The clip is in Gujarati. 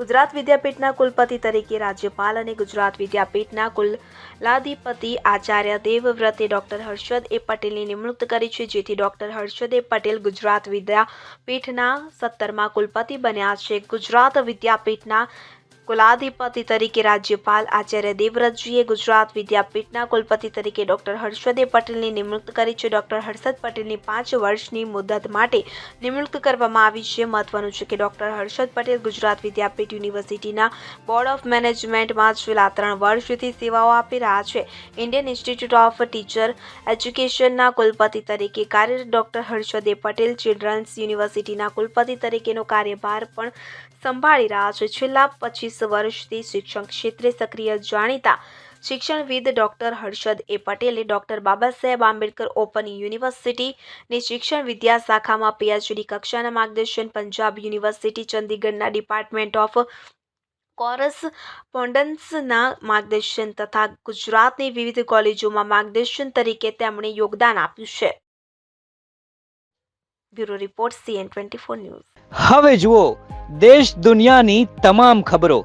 ગુજરાત વિદ્યાપીઠના કુલપતિ તરીકે રાજ્યપાલ અને ગુજરાત વિદ્યાપીઠના કુલાધિપતિ આચાર્ય દેવવ્રતે ડોક્ટર હર્ષદ એ પટેલની નિમણૂક કરી છે, જેથી ડોક્ટર હર્ષદ એ પટેલ ગુજરાત વિદ્યાપીઠના સત્તરમાં કુલપતિ બન્યા છે. ગુજરાત વિદ્યાપીઠના કુલાધિપતિ તરીકે રાજ્યપાલ આચાર્ય દેવવ્રતજીએ ગુજરાત વિદ્યાપીઠના કુલપતિ તરીકે ડોક્ટર હર્ષદે પટેલની નિમણૂક કરી છે. ડોક્ટર હર્ષદ પટેલની પાંચ વર્ષની મુદત માટે નિમણૂક કરવામાં આવી છે. મહત્વનું છે કે ડોક્ટર હર્ષદ પટેલ ગુજરાત વિદ્યાપીઠ યુનિવર્સિટીના બોર્ડ ઓફ મેનેજમેન્ટમાં છેલ્લા ત્રણ વર્ષથી સેવાઓ આપી રહ્યા છે. ઇન્ડિયન ઇન્સ્ટિટ્યૂટ ઓફ ટીચર એજ્યુકેશનના કુલપતિ તરીકે કાર્યરત ડોક્ટર હર્ષદે પટેલ ચિલ્ડ્રન્સ યુનિવર્સિટીના કુલપતિ તરીકેનો કાર્યભાર પણ સંભાળી રહ્યા છે. છેલ્લા પચીસ વર્ષથી શિક્ષણ ક્ષેત્રે સક્રિય જાણીતા શિક્ષણવિદ ડોક્ટર હર્ષદ એ પટેલે ડોક્ટર બાબા સાહેબ આંબેડકર ઓપન યુનિવર્સિટીની શિક્ષણ વિદ્યા શાખામાં પીએચડી કક્ષાના માર્ગદર્શન, પંજાબ યુનિવર્સિટી, ચંદીગઢના ડિપાર્ટમેન્ટ ઓફ કોરસ્પોન્ડન્સના માર્ગદર્શન તથા ગુજરાતની વિવિધ કોલેજોમાં માર્ગદર્શન તરીકે તેમણે યોગદાન આપ્યું છે. Bureau report, CN twenty four news. હવે જુઓ, દેશ દુનિયાની તમામ ખબરો.